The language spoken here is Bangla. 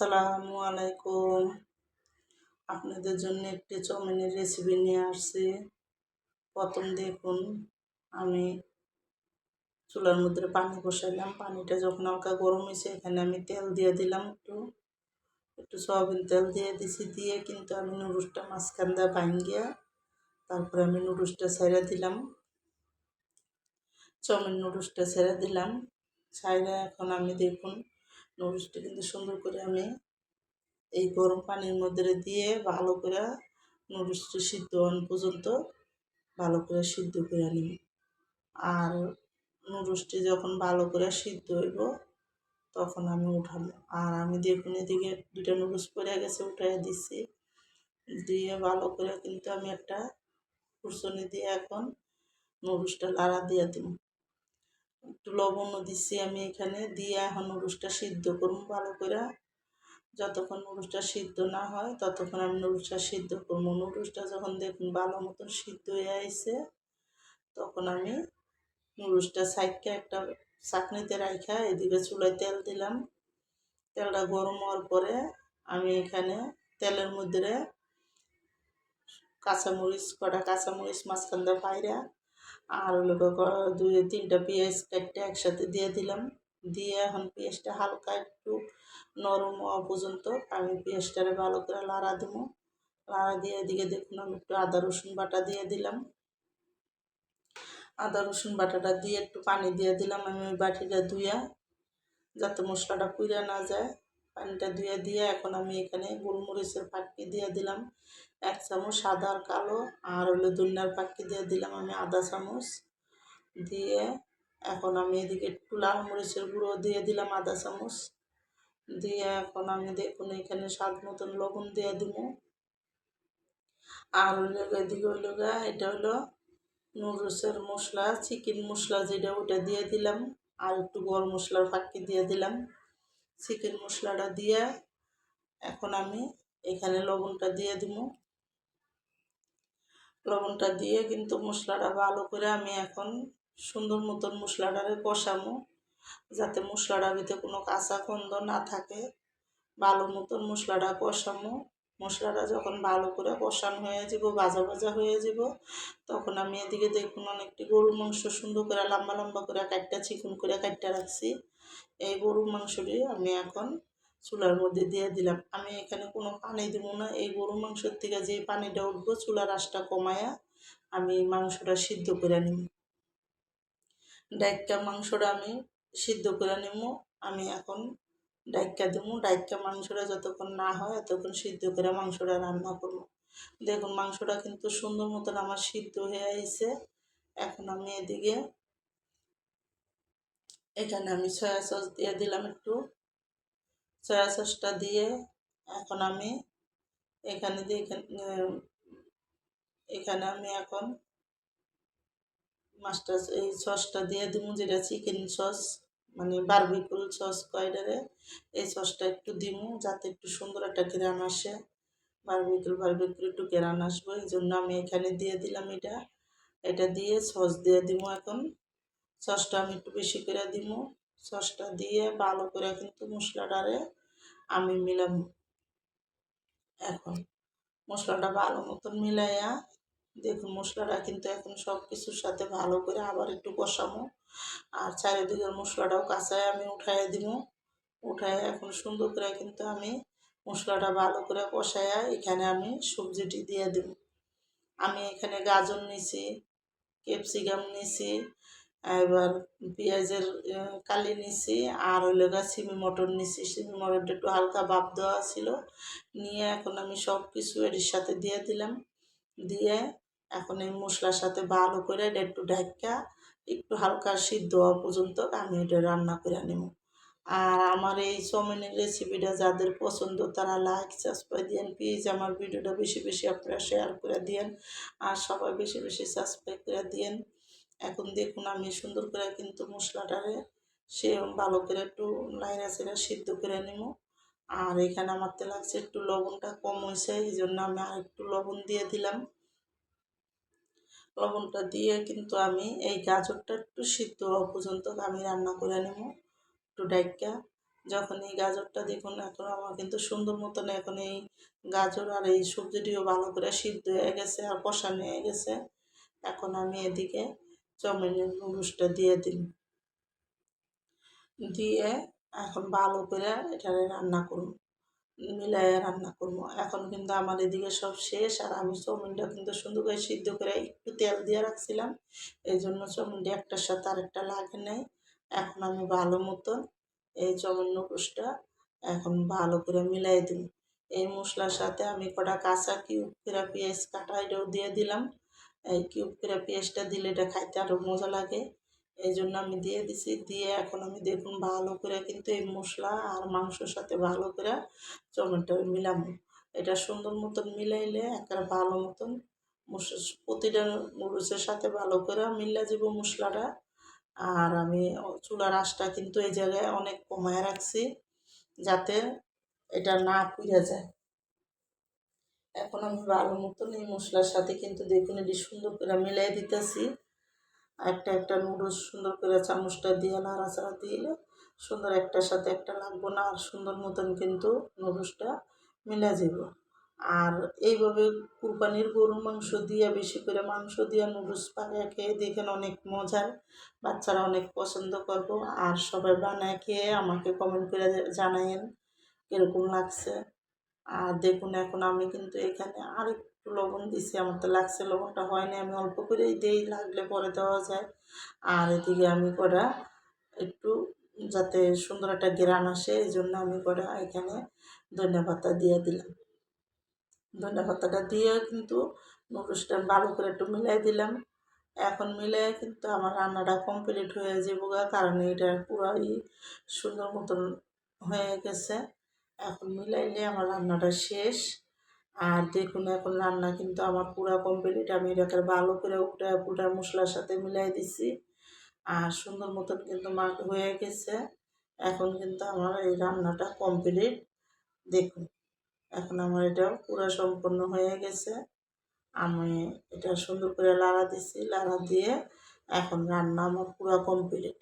আসসালামু আলাইকুম। আপনাদের জন্য একটি চাউমিনের রেসিপি নিয়ে আসছি। প্রথম দেখুন, আমি চুলার মধ্যে পানি বসাইলাম। পানিটা যখন হালকা গরম হয়েছে, এখানে আমি তেল দিয়ে দিলাম একটু। একটু সয়াবিন তেল দিয়ে দিছি, দিয়ে কিন্তু আমি নুডলসটা মাঝখান দিয়ে ভাঙ্গিয়া তারপরে আমি নুডলসটা ছেড়ে দিলাম। চাউমিন নুডলসটা ছেড়ে দিলাম। ছাইরা এখন আমি দেখুন নুডলসটা কিন্তু সুন্দর করে আমি এই গরম পানির মধ্যে দিয়ে ভালো করে নুডলসটা সিদ্ধ হন পর্যন্ত ভালো করে সিদ্ধ করে নিব আর নুডলসটি যখন ভালো করে সিদ্ধ হইব, তখন আমি উঠাবো। আর আমি দেখুন এদিকে দুটা নুডলস পরে গেছে উঠাই দিচ্ছি দিয়ে ভালো করে কিন্তু আমি একটা কুরসনি দিয়ে এখন নুডলসটা লাড়া দিয়ে দিব। একটু লবণও দিচ্ছি আমি এখানে, দিয়ে এখন নুডলসটা সিদ্ধ করব ভালো করে। যতক্ষণ নুডলসটা সিদ্ধ না হয়, ততক্ষণ আমি নুডলসটা সিদ্ধ করব। নুডলসটা যখন দেখুন ভালো মতন সিদ্ধ হয়ে আইসে তখন আমি নুডলসটা সাইডকে একটা চাকনিতে রাখা এদিকে চুলায় তেল দিলাম। তেলটা গরম হওয়ার পরে আমি এখানে তেলের মধ্যে কাঁচামরিচ, কটা কাঁচামরিচ মাঝখান দিয়ে পায়রা আর হলো দুই, তিনটা পেঁয়াজ কাটটা একসাথে দিয়ে দিলাম। দিয়ে এখন পেঁয়াজটা হালকা একটু নরম হওয়া পর্যন্ত আমি পেঁয়াজটারে ভালো করে লাড়া দিব। লাড়া দিয়ে এদিকে দেখুন, আমি একটু আদা, রসুন বাটা দিয়ে দিলাম। আদা, রসুন বাটাটা দিয়ে একটু পানি দিয়ে দিলাম আমি ওই বাটিটা ধুইয়া, যাতে মশলাটা পুড়ে না যায়। পানিটা ধুয়ে দিয়ে এখন আমি এখানে গোলমরিচের পাটকি দিয়ে দিলাম। এক চামচ সাদা আর কালো আর হলো দুনিয়ার পাটকি দিয়ে দিলাম আমি আধা চামচ। দিয়ে এখন আমি এদিকে একটু লাল মরিচের গুঁড়ো দিয়ে দিলাম আধা চামচ। দিয়ে এখন আমি দেখুন এখানে স্বাদ মতন লবণ দিয়ে দিব। আর হইল এদিকে হইল গা এটা হলো নুডলসের মশলা, চিকেন মশলা যেটা ওটা দিয়ে দিলাম। আর একটু গরম মশলার ফাঁকি দিয়ে দিলাম। চিকেন মশলাটা দিয়ে এখন আমি এখানে লবণটা দিয়ে দিব। লবণটা দিয়ে কিন্তু মশলাটা ভালো করে আমি এখন সুন্দর মতন মশলাটারে কষামো যাতে মশলাটার ভিতরে কোনো কাঁচা গন্ধ না থাকে। ভালো মতন মশলাটা কষামো মশলাটা যখন ভালো করে কষানো হয়ে যাব, ভাজা ভাজা হয়ে যাব, তখন আমি এদিকে দেখুন অনেকটি গরুর মাংস সুন্দর করে লম্বা লম্বা করে কাটটা চিকন করে কাটটা রাখছি। এই গরুর মাংসটি আমি এখন চুলার মধ্যে দিয়ে দিলাম। আমি এখানে কোনো পানি দিব না। এই গরুর মাংসের থেকে যে পানিটা উঠবো, চুলার আঁচটা কমায়া আমি মাংসটা সিদ্ধ করে নিব। ডাইকা মাংসটা আমি সিদ্ধ করে নেব। আমি এখন ডাইকা দেবো। ডাইকা মাংসটা যতক্ষণ না হয়, ততক্ষণ সিদ্ধ করে মাংসটা রান্না করব। দেখুন, মাংসটা কিন্তু সুন্দর মতন আমার সিদ্ধ হয়ে আইছে। এখন আমি এদিকে, এখানে আমি সয়া সস দিয়ে দিলাম একটু। সয়া সসটা দিয়ে এখন আমি এখানে দিয়ে এখানে আমি এখন মাছটা, এই সসটা দিয়ে দিব যেটা চিকেন সস মানে বারবিকুল সস কয়ডারে, এই সসটা একটু দিব যাতে একটু সুন্দর একটা গ্রান আসে। বারবিকুল বারবিকুল একটু গ্রান আসব, এই জন্য আমি এখানে দিয়ে দিলাম এটা। এটা দিয়ে সস দিয়ে দিব এখন। সসটা আমি একটু বেশি করে দিব। সসটা দিয়ে ভালো করে কিন্তু মশলাটারে আমি মিলাম। এখন মশলাটা ভালো মতন মিলাইয়া দেখুন মশলাটা কিন্তু এখন সব কিছুর সাথে ভালো করে আবার একটু কষামো। আর চারিদিকের মশলাটাও কাঁচায় আমি উঠাইয়া দিব উঠায় এখন সুন্দর করে কিন্তু আমি মশলাটা ভালো করে কষাইয়া এখানে আমি সবজিটি দিয়ে দেব আমি এখানে গাজর নিছি, ক্যাপসিকাম নিছি এবার পেঁয়াজের কালি নিছি, আর হইল গা সিমি মটর নিছি। সিমি মটরটা একটু হালকা ভাপ দেওয়া ছিল। নিয়ে এখন আমি সব কিছু এর সাথে দিয়ে দিলাম। দিয়ে এখন এই মশলার সাথে ভালো করে এটা একটু ঢাকা একটু হালকা সিদ্ধ হওয়া পর্যন্ত আমি এটা রান্না করে নেব। আর আমার এই চাউমিনের রেসিপিটা যাদের পছন্দ তারা লাইক সাবস্ক্রাইব দিয়েন প্লিজ আমার ভিডিওটা বেশি বেশি আপনারা শেয়ার করে দিয়েন। আর সবাই বেশি বেশি সাবস্ক্রাইব করে দিয়েন। এখন দেখুন আমি সুন্দর করে কিন্তু মশলাটারে সে ভালো করে একটু লাইনা সেরা সিদ্ধ করে নেব আর এখানে আমার তো লাগছে একটু লবণটা কম হয়েছে, এই জন্য আমি আর একটু লবণ দিয়ে দিলাম। লবণটা দিয়ে কিন্তু আমি এই গাজরটা একটু সিদ্ধ হওয়া পর্যন্ত আমি রান্না করে নেব একটু ডাইকা। যখন এই গাজরটা দেখুন, এখন আমার কিন্তু সুন্দর মতন এখন এই গাজর আর এই সবজিটিও ভালো করে সিদ্ধ হয়ে গেছে আর কষানো হয়ে গেছে। এখন আমি এদিকে চাউমিনের নুডলসটা দিয়ে দিন দিয়ে এখন ভালো করে এটা রান্না করুন মিলাইয়ে রান্না করব। এখন কিন্তু আমার এদিকে সব শেষ, আর আমি চাউমিনটা কিন্তু সুন্দর করে সিদ্ধ করে একটু তেল দিয়ে রাখছিলাম। এই জন্য চাউমিনটা একটার সাথে আরেকটা লাগে নাই। এখন আমি ভালো মতন এই চাউমিন নুডলসটা এখন ভালো করে মিলাই দিই এই মশলার সাথে আমি কটা কাঁচা করে পেঁয়াজ কাটা এটাও দিয়ে দিলাম। এই কিউব করে পেঁয়াজটা দিলে এটা খাইতে আরও মজা লাগে। এই জন্য আমি দিয়ে দিছি। দিয়ে এখন আমি দেখুন ভালো করে কিন্তু এই মশলা আর মাংসর সাথে ভালো করে টমেটো মিলাবো। এটা সুন্দর মতন মিলাইলে একটা ভালো মতন প্রতিটা নুডলসের সাথে ভালো করে মিলা যাব মশলাটা। আর আমি চুলার আঁচটা কিন্তু এই জায়গায় অনেক কমায় রাখছি যাতে এটা না পুড়ে যায়। এখন আমি ভালো মতন এই মশলার সাথে কিন্তু দেখুন এটি সুন্দর করে মিলাই দিতেছি। একটা একটা নুডলস সুন্দর করে চামচটা দিয়ে নাড়াচাড়া দিলে সুন্দর একটার সাথে একটা লাগবো না আর সুন্দর মতন কিন্তু নুডলসটা মিলা যাব। আর এইভাবে কুরবানির গরুর মাংস দিয়ে, বেশি করে মাংস দিয়ে নুডলস পাকা খেয়ে দেখেন অনেক মজার। বাচ্চারা অনেক পছন্দ করব। আর সবাই বানায় খেয়ে আমাকে কমেন্ট করে জানায়েন কীরকম লাগছে। আর দেখুন, এখন আমি কিন্তু এখানে আরেক একটু লবণ দিছি। আমার তো লাগছে লবণটা হয়নি, আমি অল্প করেই দেই, লাগলে পরে দেওয়া যায়। আর এদিকে আমি করা একটু যাতে সুন্দর একটা গ্রান আসে এই জন্য আমি করা এখানে ধনিয়া পাতা দিয়ে দিলাম। ধনিয়া পাতাটা দিয়ে কিন্তু নুডলসটা ভালো করে একটু মিলাই দিলাম। এখন মিলে কিন্তু আমার রান্নাটা কমপ্লিট হয়ে যাব কারণ এটা পুরাই সুন্দর মতন হয়ে গেছে। এখন মিলাইলে আমার রান্নাটা শেষ। আর দেখুন, এখন রান্না কিন্তু আমার পুরো কমপ্লিট আমি এটাকে ভালো করে উঠে পুরা মশলার সাথে মিলাই দিছি। আর সুন্দর মতন কিন্তু মাখ হয়ে গেছে। এখন কিন্তু আমার এই রান্নাটা কমপ্লিট দেখুন, এখন আমার এটা পুরো সম্পন্ন হয়ে গেছে। আমি এটা সুন্দর করে লাড়া দিছি, লাড়া দিয়ে এখন রান্না আমার পুরো কমপ্লিট